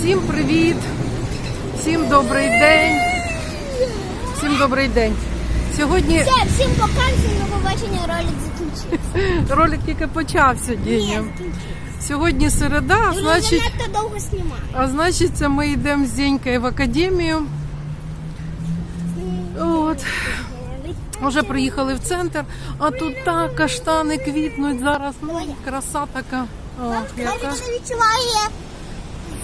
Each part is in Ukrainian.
Всім привіт! Всім добрий день! Всім добрий день! Сьогодні Все, всім пока, всім до побачення, ролик закінчився. ролик тільки почався Ні, закінчився. Сьогодні середа, Ну, значить, занадто довго знімаю. а значить, це ми йдемо з Денькою в академію. От. Вже приїхали в центр, а тут так каштани квітнуть зараз. Ну, краса така. О, яка, ще відчуває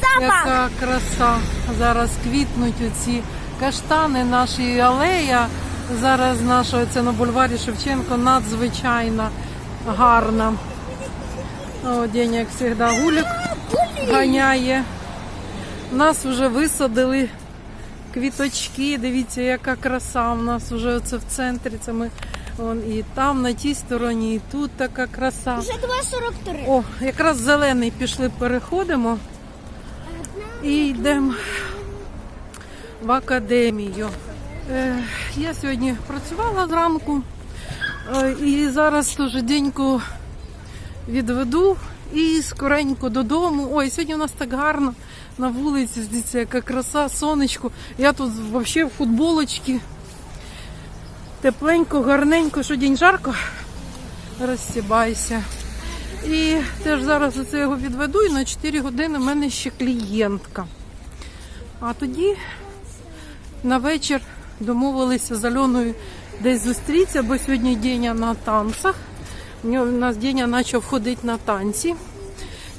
запах. яка краса. Зараз квітнуть оці каштани, наші алея. Зараз наша це на бульварі Шевченко надзвичайно гарна. О, день, як завжди, гулік ганяє. Нас вже висадили квіточки. Дивіться, яка краса. У нас вже оце в центрі. Це ми вон, і там, на тій стороні, і тут така краса. Вже 2.43. О, якраз зелений пішли, переходимо і йдемо в академію. Е, я сьогодні працювала зранку е, і зараз теж деньку відведу і скоренько додому. Ой, сьогодні у нас так гарно на вулиці, дивіться, яка краса, сонечко. Я тут взагалі в футболочці. Тепленько, гарненько, що день жарко. Розсібайся. І теж зараз оце його відведу, і на 4 години в мене ще клієнтка. А тоді на вечір домовилися з Альоною десь зустрітися, бо сьогодні Деня на танцях. У нас Деня почав ходити на танці.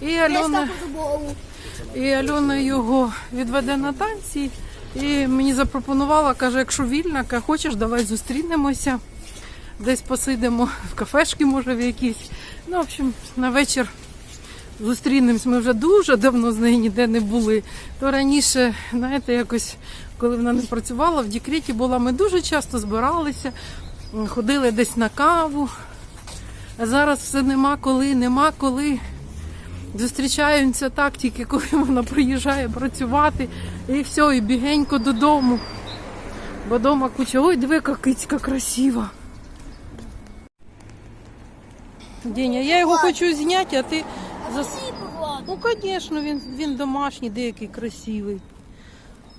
І Альона, і Альона його відведе на танці. І мені запропонувала, каже, якщо вільна, хочеш, давай зустрінемося. Десь посидимо в кафешки, може, в якійсь. Ну, в общем, на вечір зустрінемось. Ми вже дуже давно з нею ніде не були. То раніше, знаєте, якось, коли вона не працювала, в декреті була, ми дуже часто збиралися, ходили десь на каву. А зараз все нема коли, нема коли. Зустрічаємося так, тільки коли вона приїжджає працювати, і все, і бігенько додому. Бо вдома куча, ой, диви, яка кицька красива. Деня, я його хочу зняти, а ти зас... Ну, звісно, він, він домашній, деякий красивий.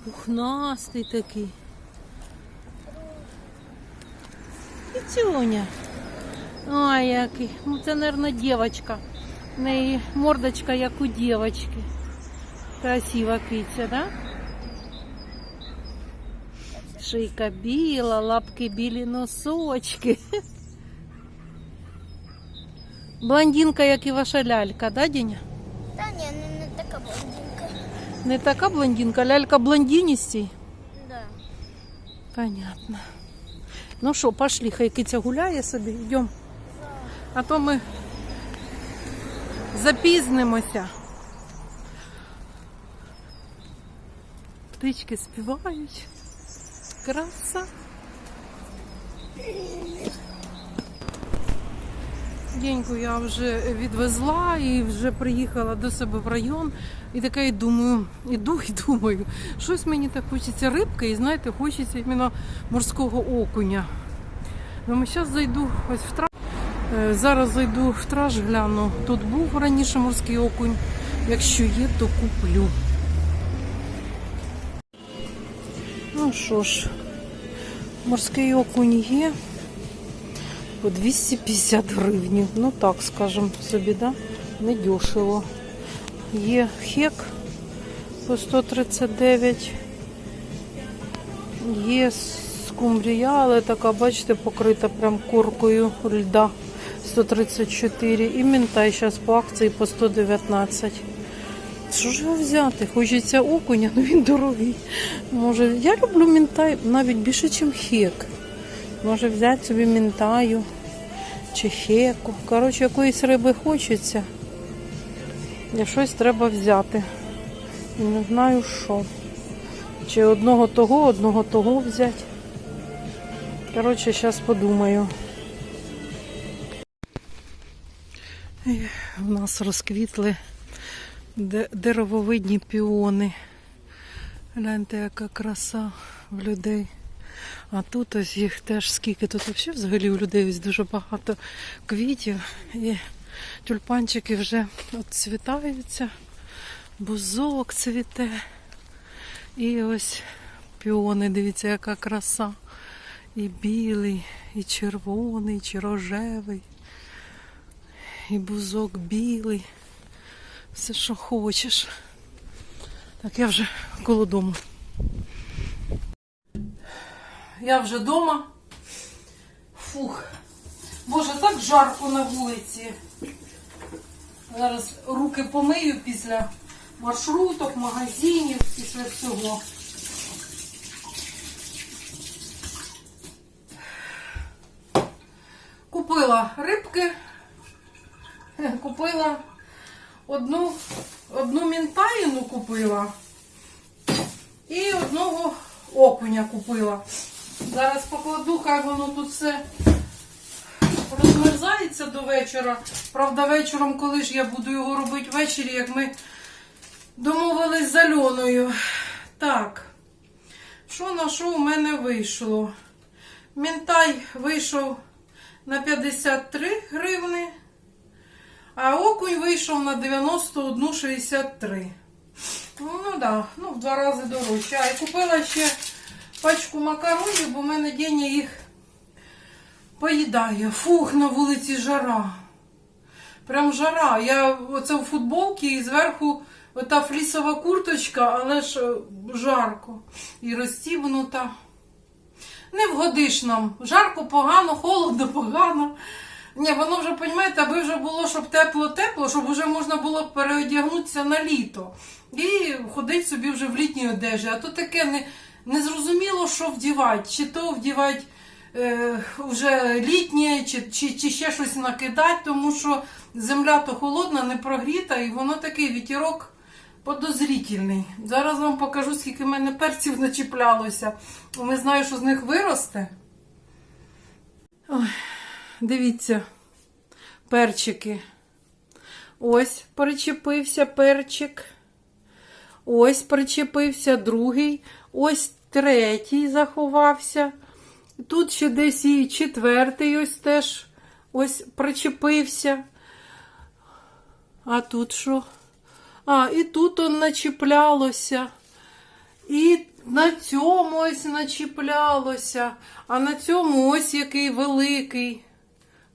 Пухнастий такий. І Кицюня. Ой, який. Ну, це, мабуть, дівчинка. В неї мордочка, як у дівчинки. Красива киця, да? Шийка біла, лапки білі носочки. Блондинка, як і ваша лялька, да, Деня? Та ні, не, не така блондинка. Не така блондинка, лялька блондиністій. Да. Понятно. Ну що, пошли, хай киця гуляє собі, йдемо. А то ми запізнимося. Птички співають. Краса. Деньку я вже відвезла і вже приїхала до себе в район. І така і думаю, іду і думаю, щось мені так хочеться рибки, і знаєте, хочеться іменно морського окуня. Ну, зараз зайду ось в траж. Е, Зараз зайду в траж, гляну. Тут був раніше морський окунь. Якщо є, то куплю. Ну що ж, морський окунь є по 250 гривень. Ну так, скажем собі, да? Не дешево. Є хек по 139. Є скумбрія, але така, бачите, покрита прям коркою льда 134. І мінтай зараз по акції по 119. Що ж його взяти? Хочеться окуня, але він дорогий. Може, я люблю мінтай навіть більше, ніж хек. Може взяти собі мінтаю чи хеку. Коротше, якоїсь риби хочеться. І щось треба взяти. І Не знаю що. Чи одного того, одного того взяти. Коротше, зараз подумаю. У нас розквітли деревовидні піони. Гляньте, яка краса в людей. А тут ось їх теж скільки. Тут взагалі взагалі у людей ось дуже багато квітів. І тюльпанчики вже цвітаються. Бузок цвіте. І ось піони, дивіться, яка краса. І білий, і червоний, і рожевий, і бузок білий. Все, що хочеш. Так, я вже коло дому. Я вже вдома. Фух. Боже, так жарко на вулиці. Зараз руки помию після маршруток, магазинів, після всього. Купила рибки, купила одну, одну мінтаїну купила і одного окуня купила. Зараз покладу, хай воно тут все розмерзається до вечора. Правда, вечором, коли ж я буду його робити ввечері, як ми домовились з Альоною. Так, що на що у мене вийшло? Мінтай вийшов на 53 гривни, а окунь вийшов на 91,63. Ну, да, ну в два рази дорожче. А і купила ще пачку макаронів, бо в мене Деня їх поїдає. Фух, на вулиці жара. Прям жара. Я оце в футболці і зверху ота флісова курточка, але ж е, жарко. І розстібнута. Не вгодиш нам. Жарко, погано, холодно, погано. Ні, воно вже, розумієте, аби вже було, щоб тепло-тепло, щоб вже можна було переодягнутися на літо. І ходити собі вже в літній одежі. А то таке не, не зрозуміло, що вдівати. Чи то вдівати е, вже літнє, чи, чи, чи ще щось накидати, тому що земля то холодна, не прогріта, і воно такий вітірок подозрительний. Зараз вам покажу, скільки в мене перців начіплялося. Не знаю, що з них виросте. Ой, дивіться, перчики. Ось причепився перчик. Ось причепився другий. Ось третій заховався. Тут ще десь і четвертий ось теж ось причепився. А тут що? А, і тут он начіплялося. І на цьому ось начіплялося. А на цьому ось який великий.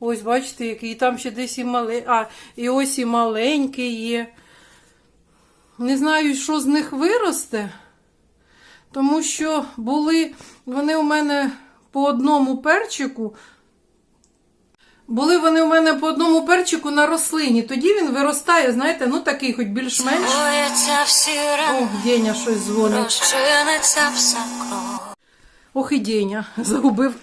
Ось, бачите, який. Там ще десь і мале. А, і ось і маленький є. Не знаю, що з них виросте. Тому що були вони у мене по одному перчику. Були вони у мене по одному перчику на рослині. Тоді він виростає, знаєте, ну такий, хоч більш-менш. Ох, Деня щось дзвонить. Ох і Деня загубив.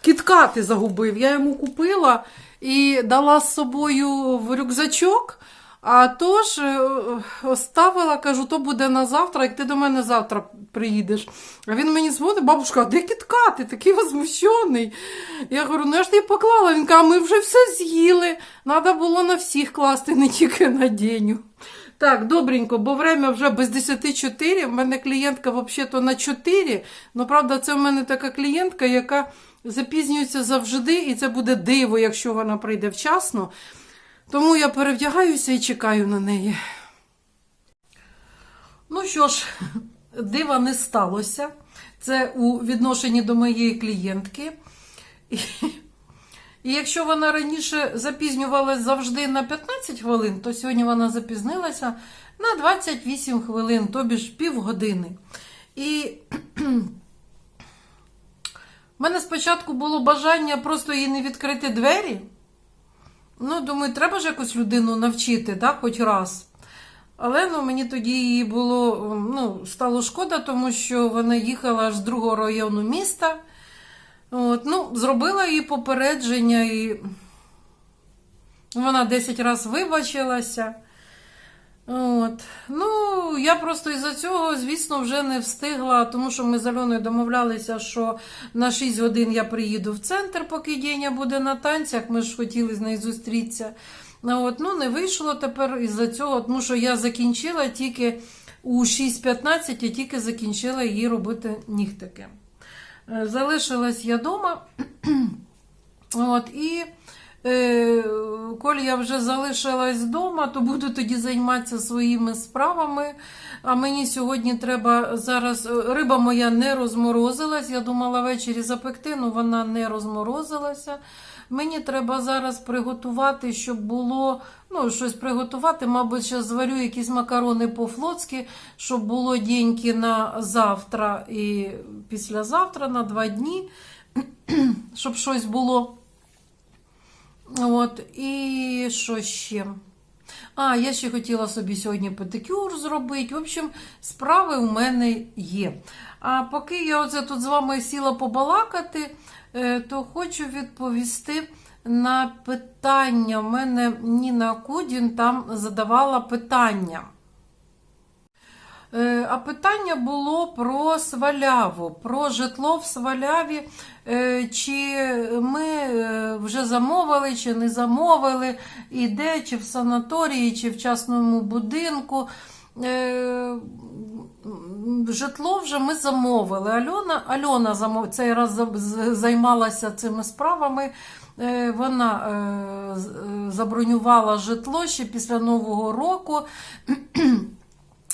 Кіткати загубив. Я йому купила і дала з собою в рюкзачок. А тож е, оставила, кажу, то буде на завтра, як ти до мене завтра приїдеш. А він мені дзвонить, бабушка, а де кіткати? Такий возмущений. Я говорю, ну я ж ти поклала. Він каже, ми вже все з'їли. Треба було на всіх класти, не тільки на Деню. Так, добренько, бо время вже без 10 4. У мене клієнтка взагалі на 4. Ну, правда, це в мене така клієнтка, яка запізнюється завжди, і це буде диво, якщо вона прийде вчасно. Тому я перевдягаюся і чекаю на неї. Ну що ж, дива не сталося. Це у відношенні до моєї клієнтки. І, і якщо вона раніше запізнювалася завжди на 15 хвилин, то сьогодні вона запізнилася на 28 хвилин, тобі ж півгодини. І в мене спочатку було бажання просто їй не відкрити двері. Ну, думаю, треба ж якусь людину навчити, так, хоч раз. Але ну, мені тоді її було ну, стало шкода, тому що вона їхала аж з другого району міста. От, ну, зробила їй попередження, і вона 10 разів вибачилася. От. Ну, я просто із-за цього, звісно, вже не встигла, тому що ми з Альоною домовлялися, що на 6 годин я приїду в центр, поки Деня буде на танцях. Ми ж хотіли з нею зустрітися. От, ну, не вийшло тепер із-за цього, тому що я закінчила тільки у 6.15, я тільки закінчила її робити нігтики. Е, Залишилась я вдома. От, і Коль я вже залишилась вдома, то буду тоді займатися своїми справами. А мені сьогодні треба зараз. е, Риба моя не розморозилась. Я думала ввечері запекти, але вона не розморозилася. Мені треба зараз приготувати, щоб було ну, щось приготувати. Мабуть, зараз зварю якісь макарони по-флотськи, щоб було деньки на завтра і післязавтра, на два дні, щоб щось було. От, і що ще? А, я ще хотіла собі сьогодні педикюр зробити. В общем, справи у мене є. А поки я оце тут з вами сіла побалакати, е, то хочу відповісти на питання. У мене Ніна Кудін там задавала питання. Е, А питання було про Сваляву, про житло в Сваляві. Е, Чи ми е, вже замовили, чи не замовили, і де, чи в санаторії, чи в частному будинку. Житло вже ми замовили. Альона, Альона замов, цей раз займалася цими справами. Вона забронювала житло ще після Нового року.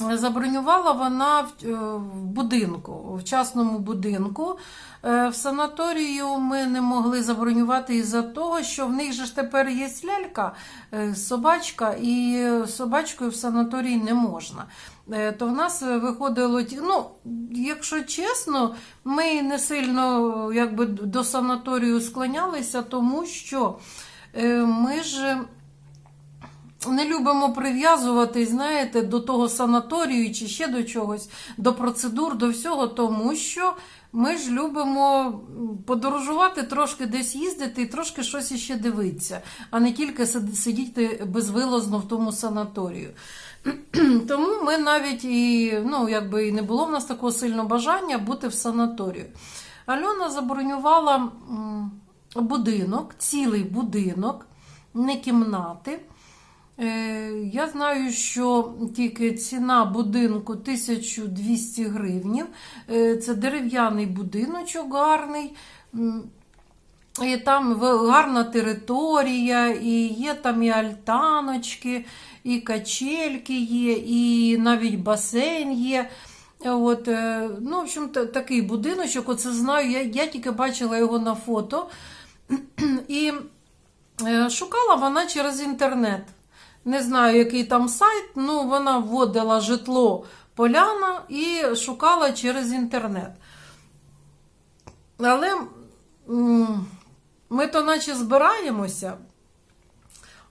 Забронювала вона в, е, в будинку, в частному будинку. Е, В санаторію ми не могли забронювати із-за того, що в них же ж тепер є лялька, е, собачка, і собачкою в санаторії не можна. Е, То в нас виходило, ну, якщо чесно, ми не сильно якби, до санаторію склонялися, тому що е, ми ж не любимо прив'язуватись, знаєте, до того санаторію чи ще до чогось, до процедур, до всього, тому що ми ж любимо подорожувати, трошки десь їздити і трошки щось іще дивитися, а не тільки сидіти безвилазно в тому санаторію. Тому ми навіть і ну, якби і не було в нас такого сильного бажання бути в санаторію. Альона забронювала будинок, цілий будинок, не кімнати. Е, Я знаю, що тільки ціна будинку 1200 гривнів. Е, Це дерев'яний будиночок гарний. І там гарна територія, і є там і альтаночки, і качельки є, і навіть басейн є. От, е, ну, в общем, такий будиночок, оце знаю, я, я тільки бачила його на фото. І шукала вона через інтернет. Не знаю, який там сайт, ну вона вводила житло Поляна і шукала через інтернет. Але ми то наче збираємося,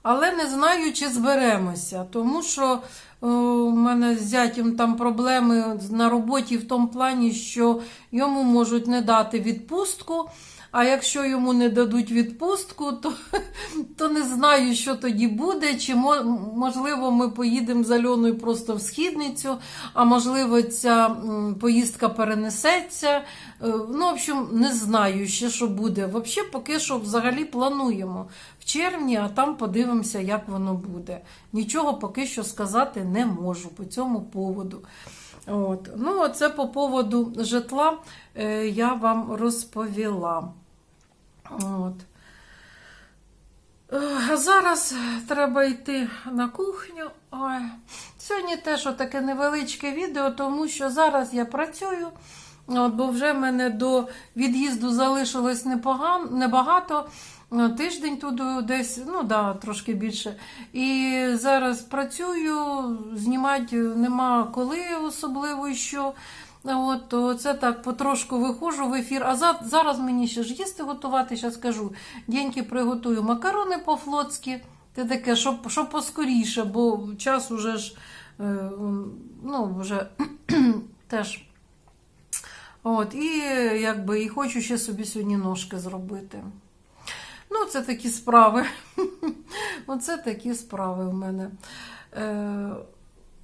але не знаю, чи зберемося, тому що е, у мене з зятем там проблеми на роботі в тому плані, що йому можуть не дати відпустку. А якщо йому не дадуть відпустку, то, то не знаю, що тоді буде. Чи можливо ми поїдемо з Альоною просто в східницю, а можливо, ця поїздка перенесеться. Е, Ну, в общем, не знаю ще, що буде. Взагалі, поки що взагалі плануємо в червні, а там подивимося, як воно буде. Нічого поки що сказати не можу по цьому поводу. От. Ну, це по поводу житла е, я вам розповіла. От. А зараз треба йти на кухню. Ой. Сьогодні теж таке невеличке відео, тому що зараз я працюю, от, бо вже в мене до від'їзду залишилось небагато. Тиждень тут десь, ну да, трошки більше. І зараз працюю, знімати нема коли особливо що. От, то це так потрошку виходжу в ефір. А за, зараз мені ще ж їсти готувати, зараз скажу. Деньки приготую макарони по-флотськи. Це таке, щоб, щоб поскоріше, бо час уже ж е, ну, вже теж. От, і якби і хочу ще собі сьогодні ножки зробити. Ну, це такі справи. Оце такі справи в мене. Е,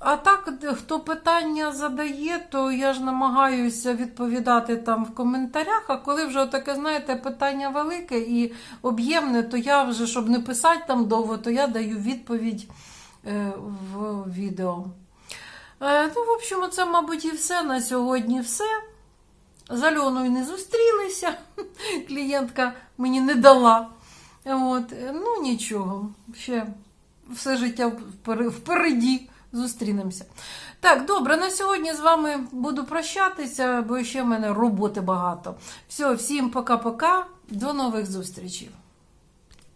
а так, хто питання задає, то я ж намагаюся відповідати там в коментарях. А коли вже таке, знаєте, питання велике і об'ємне, то я вже, щоб не писати там довго, то я даю відповідь е, в відео. Е, ну, в общем, це, мабуть, і все на сьогодні все. З Альоною не зустрілися. Клієнтка мені не дала От, ну нічого, ще все життя впереді зустрінемося. Так, добре, на сьогодні з вами буду прощатися, бо ще в мене роботи багато. Все, всім пока-пока, до нових зустрічей.